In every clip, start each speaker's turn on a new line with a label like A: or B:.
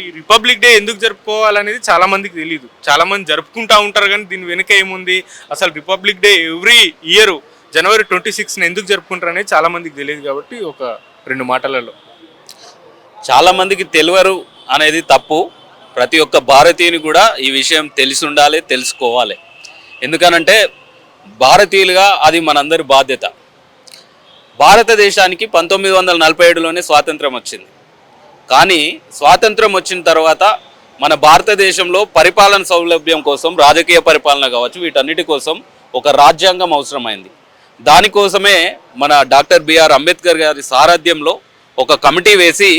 A: ఈ republic day ఎందుకు జరుపుకోవాలనేది చాలా మందికి తెలియదు చాలా మంది జరుపుకుంటా ఉంటారు కానీ దీని వెనుక ఏముంది? అసలు republic day every year January twenty సిక్స్ని ఎందుకు జరుపుకుంటారు అనేది చాలా మందికి తెలియదు కాబట్టి ఒక రెండు మాటలలో.
B: చాలా మందికి తెలియరు అనేది తప్పు. ప్రతి ఒక్క భారతీయుని కూడా ఈ విషయం తెలిసి ఉండాలి తెలుసుకోవాలి. ఎందుకనంటే భారతీయులుగా అది మనందరి బాధ్యత. భారతదేశానికి పంతొమ్మిది వందల నలభై ఏడులోనే స్వాతంత్రం వచ్చింది. కానీ స్వాతంత్రం వచ్చిన తర్వాత మన భారతదేశంలో పరిపాలన సౌలభ్యం కోసం రాజకీయ పరిపాలన కావచ్చు వీటన్నిటి కోసం ఒక రాజ్యాంగం అవసరమైంది. దానికోసమే మన డాక్టర్ బిఆర్ అంబేద్కర్ గారి సారథ్యంలో ఒక కమిటీ వేసి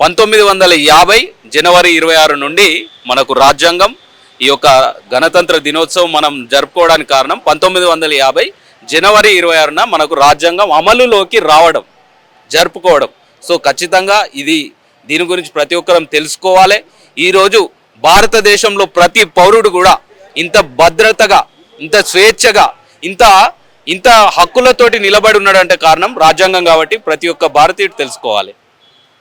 B: పంతొమ్మిది వందల యాభై జనవరి ఇరవై ఆరు నుండి మనకు రాజ్యాంగం ఈ యొక్క గణతంత్ర దినోత్సవం మనం జరుపుకోవడానికి కారణం పంతొమ్మిది వందల యాభై జనవరి ఇరవై ఆరున మనకు రాజ్యాంగం అమలులోకి రావడం జరుపుకోవడం. సో ఖచ్చితంగా ఇది దీని గురించి ప్రతి ఒక్కరం తెలుసుకోవాలి. ఈరోజు భారతదేశంలో ప్రతి పౌరుడు కూడా ఇంత భద్రతగా ఇంత స్వేచ్ఛగా ఇంత ఇంత హక్కులతోటి నిలబడి ఉన్నాడంటే కారణం రాజ్యాంగం కాబట్టి ప్రతి ఒక్క భారతీయుడు తెలుసుకోవాలి.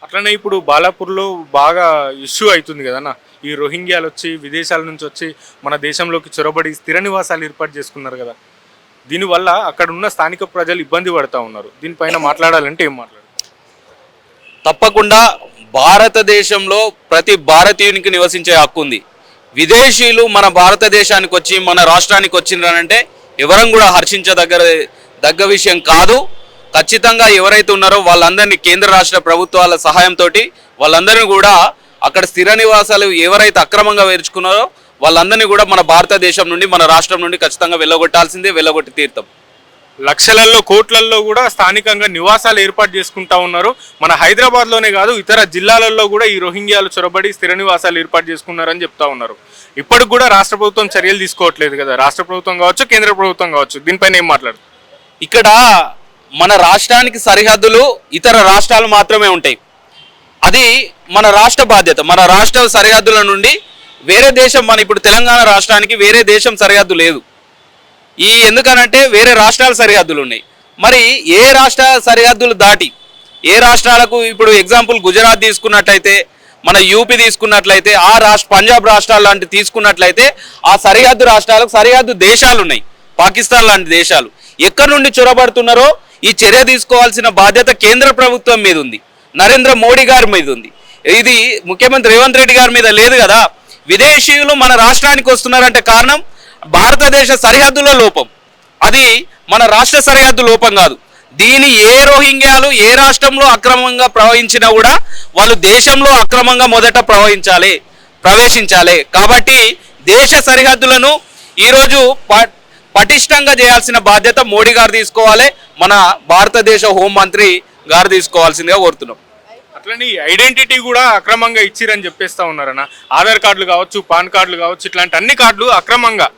A: అట్లనే ఇప్పుడు బాలాపూర్లో బాగా ఇష్యూ అవుతుంది కదన్నా. ఈ రోహింగ్యాలు వచ్చి విదేశాల నుంచి వచ్చి మన దేశంలోకి చొరబడి స్థిర నివాసాలు ఏర్పాటు చేసుకున్నారు కదా. దీనివల్ల అక్కడ ఉన్న స్థానిక ప్రజలు ఇబ్బంది పడతా ఉన్నారు. దీనిపైన మాట్లాడాలంటే ఏం మాట్లాడాలి?
B: తప్పకుండా భారతదేశంలో ప్రతి భారతీయునికి నివసించే హక్కు ఉంది. విదేశీయులు మన భారతదేశానికి వచ్చి మన రాష్ట్రానికి వచ్చినారంటే ఎవరం కూడా హర్షించదగ్గ దగ్గ విషయం కాదు. ఖచ్చితంగా ఎవరైతే ఉన్నారో వాళ్ళందరినీ కేంద్ర రాష్ట్ర ప్రభుత్వాల సహాయంతో వాళ్ళందరినీ కూడా అక్కడ స్థిర నివాసాలు ఎవరైతే అక్రమంగా వేర్చుకున్నారో వాళ్ళందరినీ కూడా మన భారతదేశం నుండి మన రాష్ట్రం నుండి ఖచ్చితంగా వెళ్ళగొట్టాల్సిందే వెళ్ళగొట్టి తీర్థం
A: లక్షలలో కోట్లల్లో కూడా స్థానికంగా నివాసాలు ఏర్పాటు చేసుకుంటా ఉన్నారు. మన హైదరాబాద్లోనే కాదు ఇతర జిల్లాలలో కూడా ఈ రోహింగ్యాలు చొరబడి స్థిర నివాసాలు ఏర్పాటు చేసుకున్నారని చెప్తా ఉన్నారు. ఇప్పటికి కూడా రాష్ట్ర ప్రభుత్వం చర్యలు తీసుకోవట్లేదు కదా. రాష్ట్ర ప్రభుత్వం కావచ్చు కేంద్ర ప్రభుత్వం కావచ్చు దీనిపైన ఏం మాట్లాడుతుంది
B: ఇక్కడ మన రాష్ట్రానికి సరిహద్దులు ఇతర రాష్ట్రాలు మాత్రమే ఉంటాయి. అది మన రాష్ట్ర బాధ్యత. మన రాష్ట్ర సరిహద్దుల నుండి వేరే దేశం మన ఇప్పుడు తెలంగాణ రాష్ట్రానికి వేరే దేశం సరిహద్దు లేదు. ఈ ఎందుకనంటే వేరే రాష్ట్రాల సరిహద్దులు ఉన్నాయి. మరి ఏ రాష్ట్ర సరిహద్దులు దాటి ఏ రాష్ట్రాలకు ఇప్పుడు ఎగ్జాంపుల్ గుజరాత్ తీసుకున్నట్లయితే మన యూపీ తీసుకున్నట్లయితే ఆ రాష్ట్ర పంజాబ్ రాష్ట్రాలు లాంటి తీసుకున్నట్లయితే ఆ సరిహద్దు రాష్ట్రాలకు సరిహద్దు దేశాలు ఉన్నాయి. పాకిస్తాన్ లాంటి దేశాలు. ఎక్కడి నుండి చొరబడుతున్నారో ఈ చర్య తీసుకోవాల్సిన బాధ్యత కేంద్ర ప్రభుత్వం మీద ఉంది. నరేంద్ర మోడీ గారి మీద ఉంది. ఇది ముఖ్యమంత్రి రేవంత్ రెడ్డి గారి మీద లేదు కదా. విదేశీయులు మన రాష్ట్రానికి వస్తున్నారంటే కారణం భారతదేశ సరిహద్దుల లోపం. అది మన రాష్ట్ర సరిహద్దు లోపం కాదు. దీని ఏ రోహింగ్యాలు ఏ రాష్ట్రంలో అక్రమంగా ప్రవహించినా కూడా వాళ్ళు దేశంలో అక్రమంగా మొదట ప్రవహించాలి ప్రవేశించాలి. కాబట్టి దేశ సరిహద్దులను ఈరోజు ప- పటిష్టంగా చేయాల్సిన బాధ్యత మోడీ గారు తీసుకోవాలి. మన భారతదేశ హోంమంత్రి గారు తీసుకోవాల్సిందిగా కోరుతున్నాం.
A: అట్లనే ఐడెంటిటీ కూడా అక్రమంగా ఇచ్చిరని చెప్పేస్తా ఉన్నారన్న. ఆధార్ కార్డులు కావచ్చు పాన్ కార్డులు కావచ్చు ఇట్లాంటి అన్ని కార్డులు అక్రమంగా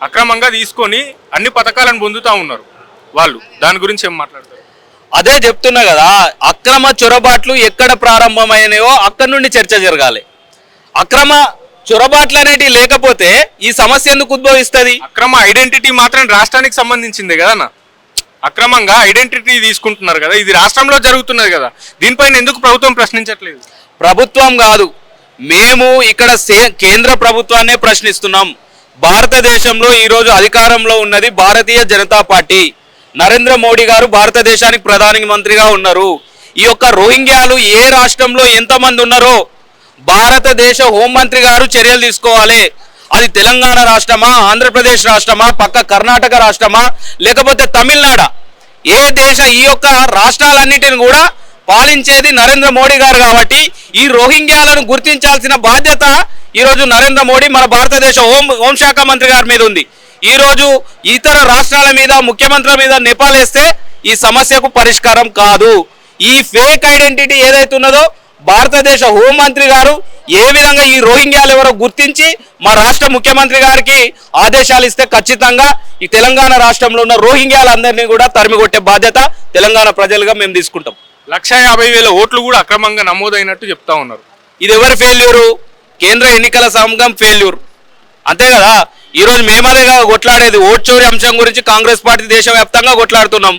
A: అక్రమంగా తీసుకొని అన్ని పథకాలను పొందుతా ఉన్నారు వాళ్ళు. దాని గురించి ఏం మాట్లాడతారు?
B: అదే చెప్తున్నా కదా అక్రమ చొరబాట్లు ఎక్కడ ప్రారంభమైనాయో అక్కడి నుండి చర్చ జరగాలి. అక్రమ చొరబాట్లు అనేటివి లేకపోతే ఈ సమస్య ఎందుకు ఉద్భవిస్తుంది?
A: అక్రమ ఐడెంటిటీ మాత్రం రాష్ట్రానికి సంబంధించిందే కదన్న అక్రమంగా ఐడెంటిటీ తీసుకుంటున్నారు కదా ఇది రాష్ట్రంలో జరుగుతున్నది కదా. దీనిపైన ఎందుకు ప్రభుత్వం ప్రశ్నించట్లేదు?
B: ప్రభుత్వం కాదు మేము ఇక్కడ కేంద్ర ప్రభుత్వాన్నే ప్రశ్నిస్తున్నాం. భారతదేశంలో ఈరోజు అధికారంలో ఉన్నది భారతీయ జనతా పార్టీ. నరేంద్ర మోడీ గారు భారతదేశానికి ప్రధాని మంత్రిగా ఉన్నారు. ఈ యొక్క రోహింగ్యాలు ఏ రాష్ట్రంలో ఎంతమంది ఉన్నారో భారతదేశ హోంమంత్రి గారు చర్యలు తీసుకోవాలి. అది తెలంగాణ రాష్ట్రమా ఆంధ్రప్రదేశ్ రాష్ట్రమా పక్క కర్ణాటక రాష్ట్రమా లేకపోతే తమిళనాడు? ఏ దేశ ఈ యొక్క రాష్ట్రాలన్నిటిని కూడా పాలించేది నరేంద్ర మోడీ గారు కాబట్టి ఈ రోహింగ్యాలను గుర్తించాల్సిన బాధ్యత ఈరోజు నరేంద్ర మోడీ మన భారతదేశ హోం హోంశాఖ మంత్రి గారి మీద ఉంది. ఈరోజు ఇతర రాష్ట్రాల మీద ముఖ్యమంత్రుల మీద నెపాలేస్తే ఈ సమస్యకు పరిష్కారం కాదు. ఈ ఫేక్ ఐడెంటిటీ ఏదైతే ఉన్నదో భారతదేశ హోంమంత్రి గారు ఏ విధంగా ఈ రోహింగ్యాలు ఎవరో గుర్తించి మా రాష్ట్ర ముఖ్యమంత్రి గారికి ఆదేశాలు ఇస్తే ఖచ్చితంగా ఈ తెలంగాణ రాష్ట్రంలో ఉన్న రోహింగ్యాలందరినీ కూడా తరిమి కొట్టే బాధ్యత తెలంగాణ ప్రజలుగా మేము తీసుకుంటాం.
A: లక్ష యాభై వేల ఓట్లు కూడా అక్రమంగా నమోదైనట్టు చెప్తా ఉన్నారు.
B: ఇది ఎవరి ఫెయిల్యూరు కేంద్ర ఎన్నికల సంఘం ఫెయిల్యూర్ అంతే కదా? ఈరోజు మేమదే కదా కొట్లాడేది ఓట్ చోరీ అంశం గురించి కాంగ్రెస్ పార్టీ దేశవ్యాప్తంగా కొట్లాడుతున్నాం.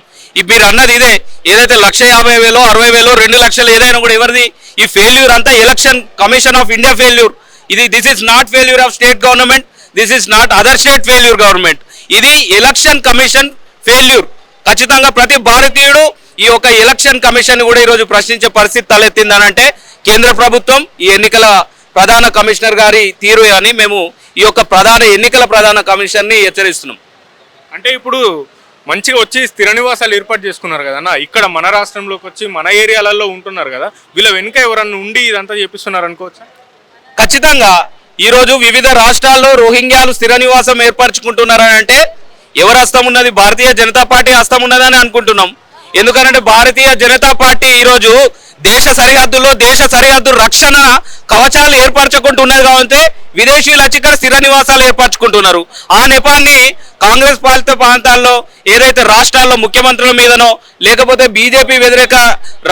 B: మీరు అన్నది ఇదే. ఏదైతే లక్ష యాభై వేలో అరవై వేలో రెండు లక్షలు ఏదైనా కూడా ఎవరిది? ఈ ఫెయిల్యూర్ అంతా election commission of India failure ఇది this is not failure of state government this is not other state failure government ఇది ఎలక్షన్ కమిషన్ ఫెయిల్యూర్ ఖచ్చితంగా ప్రతి భారతీయుడు ఈ యొక్క ఎలక్షన్ కమిషన్ కూడా ఈరోజు ప్రశ్నించే పరిస్థితి తలెత్తిందనంటే కేంద్ర ప్రభుత్వం ఈ ఎన్నికల ప్రధాన కమిషనర్ గారి తీరు అని మేము ఈ యొక్క ప్రధాన ఎన్నికల ప్రధాన కమిషన్ని హెచ్చరిస్తున్నాం.
A: అంటే ఇప్పుడు మంచిగా వచ్చి స్థిర నివాసాలు ఏర్పాటు చేసుకున్నారు కదన్న ఇక్కడ మన రాష్ట్రంలోకి వచ్చి మన ఏరియాలలో ఉంటున్నారు కదా వీళ్ళ వెనుక ఎవరన్నా ఉండి ఇదంతా చేపిస్తున్నారు అనుకోవచ్చా?
B: ఖచ్చితంగా ఈరోజు వివిధ రాష్ట్రాల్లో రోహింగ్యాలు స్థిర నివాసం ఏర్పరచుకుంటున్నారని అంటే ఎవరు హస్తం ఉన్నది? భారతీయ జనతా పార్టీ హస్తం ఉన్నదని అనుకుంటున్నాం. ఎందుకంటే భారతీయ జనతా పార్టీ ఈరోజు దేశ సరిహద్దుల్లో దేశ సరిహద్దు రక్షణ కవచాలు ఏర్పరచుకుంటున్నది కాబట్టి విదేశీయులు వచ్చి ఇక్కడ స్థిర నివాసాలు ఏర్పరచుకుంటున్నారు. ఆ నెపాన్ని కాంగ్రెస్ పాలిత ప్రాంతాల్లో ఏదైతే రాష్ట్రాల్లో ముఖ్యమంత్రుల మీదనో లేకపోతే బీజేపీ వ్యతిరేక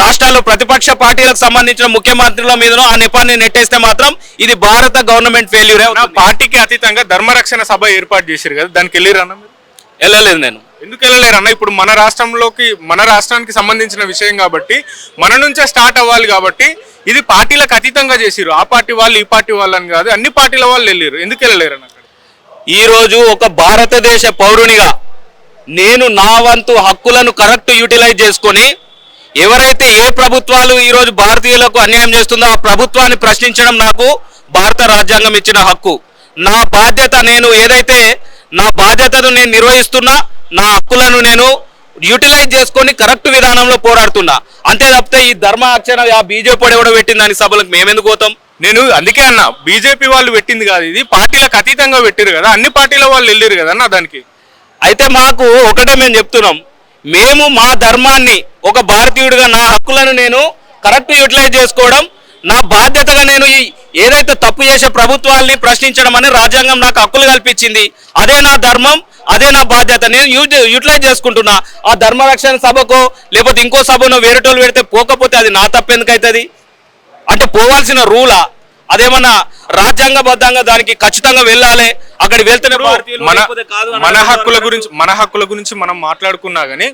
B: రాష్ట్రాల్లో ప్రతిపక్ష పార్టీలకు సంబంధించిన ముఖ్యమంత్రుల మీదనో ఆ నెపాన్ని నెట్టేస్తే మాత్రం ఇది భారత గవర్నమెంట్ ఫెయిల్యూరే.
A: పార్టీకి అతీతంగా ధర్మరక్షణ సభ ఏర్పాటు చేశారు కదా దానికి వెళ్ళిరన్న మీరు?
B: వెళ్ళలేదు నేను.
A: ఎందుకు వెళ్ళలేరు అన్న? ఇప్పుడు మన రాష్ట్రంలోకి మన రాష్ట్రానికి సంబంధించిన విషయం కాబట్టి మన నుంచే స్టార్ట్ అవ్వాలి కాబట్టి ఇది పార్టీలకు అతీతంగా చేసిరు ఆ పార్టీ వాళ్ళు ఈ పార్టీ వాళ్ళు అని కాదు అన్ని పార్టీల వాళ్ళు వెళ్ళారు ఎందుకు వెళ్ళలేరు అన్న?
B: ఈరోజు ఒక భారతదేశ పౌరునిగా నేను నా వంతు హక్కులను కరెక్ట్ యూటిలైజ్ చేసుకొని ఎవరైతే ఏ ప్రభుత్వాలు ఈరోజు భారతీయులకు అన్యాయం చేస్తుందో ఆ ప్రభుత్వాన్ని ప్రశ్నించడం నాకు భారత రాజ్యాంగం ఇచ్చిన హక్కు. నా బాధ్యత నేను ఏదైతే నా బాధ్యతను నేను నిర్వహిస్తున్నా నా హక్కులను నేను యూటిలైజ్ చేసుకొని కరెక్ట్ విధానంలో పోరాడుతున్నా. అంతే తప్పితే ఈ ధర్మ అక్షర ఆ బీజేపీ ఎవడో పెట్టిన దాని సభలకు మేమెందుకు పోతాం?
A: నేను అందుకే అన్న బీజేపీ వాళ్ళు పెట్టింది కాదు ఇది. పార్టీలకు అతీతంగా పెట్టారు కదా అన్ని పార్టీల వాళ్ళు వెళ్ళారు కదా అన్న దానికి?
B: అయితే మాకు ఒకటే మేము చెప్తున్నాం. మేము మా ధర్మాన్ని ఒక భారతీయుడిగా నా హక్కులను నేను కరెక్ట్ యూటిలైజ్ చేసుకోవడం నా బాధ్యతగా నేను ఈ ఏదైతే తప్పు చేసే ప్రభుత్వాల్ని ప్రశ్నించడం అని రాజ్యాంగం నాకు హక్కులు కల్పించింది. అదే నా ధర్మం. అదే నా బాధ్యత. నేను యూజ్ యూటిలైజ్ చేసుకుంటున్నా. ఆ ధర్మరక్షణ సభకో లేకపోతే ఇంకో సభనో వేరేటోళ్ళు పెడితే పోకపోతే అది నా తప్పెందుకైతుంది అంటే పోవాల్సిన రూలా. అదేమన్నా రాజ్యాంగబద్ధంగా దానికి ఖచ్చితంగా వెళ్ళాలి? అక్కడ వెళ్తేనే
A: మన మన హక్కుల. గురించి మన హక్కుల గురించి మనం మాట్లాడుకున్నా గానీ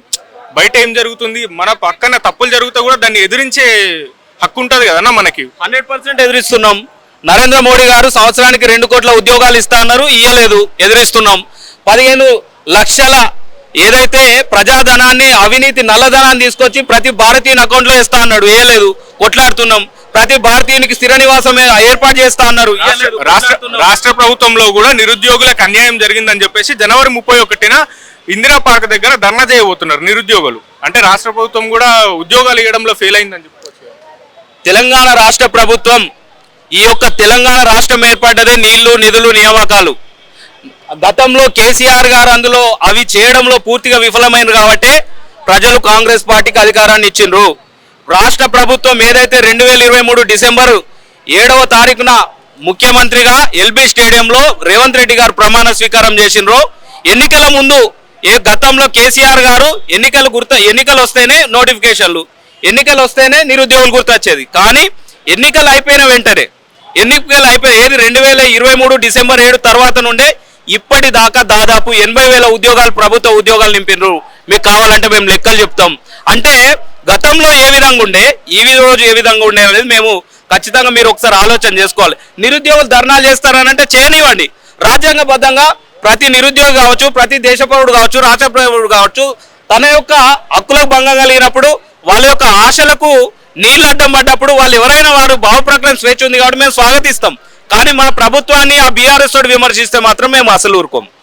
A: బయట ఏం జరుగుతుంది? మన పక్కన తప్పులు జరుగుతా కూడా దాన్ని ఎదిరించే హక్కు ఉంటది కదన్నా మనకి.
B: హండ్రెడ్ పర్సెంట్ ఎదిరిస్తున్నాం. నరేంద్ర మోడీ గారు సంవత్సరానికి రెండు కోట్ల ఉద్యోగాలు ఇస్తా అన్నారు. ఇయ్యలేదు. ఎదిరిస్తున్నాం. పదిహేను లక్షల ఏదైతే ప్రజాధనాన్ని అవినీతి నల్లధనాన్ని తీసుకొచ్చి ప్రతి భారతీయుని అకౌంట్లో ఇస్తా అన్నాడు. ఇయ్యలేదు కొట్లాడుతున్నాం. ప్రతి భారతీయునికి స్థిర నివాసం ఏర్పాటు చేస్తా అన్నారు.
A: రాష్ట్ర ప్రభుత్వంలో కూడా నిరుద్యోగులకు అన్యాయం జరిగిందని చెప్పేసి జనవరి ముప్పై ఒకటిన ఇందిరా పార్క్ దగ్గర ధర్నా చేయబోతున్నారు నిరుద్యోగులు. అంటే రాష్ట్ర ప్రభుత్వం కూడా ఉద్యోగాలు ఇవ్వడంలో ఫెయిల్ అయిందని కదా.
B: తెలంగాణ రాష్ట్ర ప్రభుత్వం ఈ యొక్క తెలంగాణ రాష్ట్రం ఏర్పడ్డదే నీళ్ళు నిధులు నియామకాలు. గతంలో కేసీఆర్ గారు అందులో అవి చేయడంలో పూర్తిగా విఫలమైంది కాబట్టి ప్రజలు కాంగ్రెస్ పార్టీకి అధికారాన్ని ఇచ్చిండ్రు. రాష్ట్ర ప్రభుత్వం ఏదైతే రెండు వేల ఇరవై మూడు డిసెంబర్ ఏడవ తారీఖున ముఖ్యమంత్రిగా ఎల్బీ స్టేడియంలో రేవంత్ రెడ్డి గారు ప్రమాణ స్వీకారం చేసిండ్రు. ఎన్నికల ముందు ఏ గతంలో కేసీఆర్ గారు ఎన్నికలు గుర్త ఎన్నికలు వస్తేనే నోటిఫికేషన్లు ఎన్నికలు వస్తేనే నిరుద్యోగులు గుర్తొచ్చేది. కానీ ఎన్నికలు అయిపోయిన వెంటనే ఎన్నికలు అయిపోయి ఏది రెండు వేల ఇరవై మూడు డిసెంబర్ ఏడు తర్వాత నుండే ఇప్పటిదాకా దాదాపు ఎనభై వేల ఉద్యోగాలు ప్రభుత్వ ఉద్యోగాలు నింపినారు మీకు కావాలంటే మేము లెక్కలు చెప్తాం. అంటే గతంలో ఏ విధంగా ఉండే ఈ రోజు ఏ విధంగా ఉండే అనేది మేము ఖచ్చితంగా మీరు ఒకసారి ఆలోచన చేసుకోవాలి. నిరుద్యోగులు ధర్నాలు చేస్తారనంటే చేయనివ్వండి. రాజ్యాంగబద్ధంగా ప్రతి నిరుద్యోగి కావచ్చు ప్రతి దేశప్రవుడు కావచ్చు రాష్ట్రపౌరుడు కావచ్చు తన యొక్క హక్కులకు భంగం కలిగినప్పుడు వాళ్ళ యొక్క ఆశలకు నీళ్ళు అడ్డం పడ్డప్పుడు వాళ్ళు ఎవరైనా వారు భావప్రకటన స్వేచ్ఛ ఉంది కాబట్టి మేము స్వాగతిస్తాం. కానీ మన ప్రభుత్వాన్ని ఆ బీఆర్ఎస్ తోటి విమర్శిస్తే మాత్రం మేము అసలు ఊరుకోము.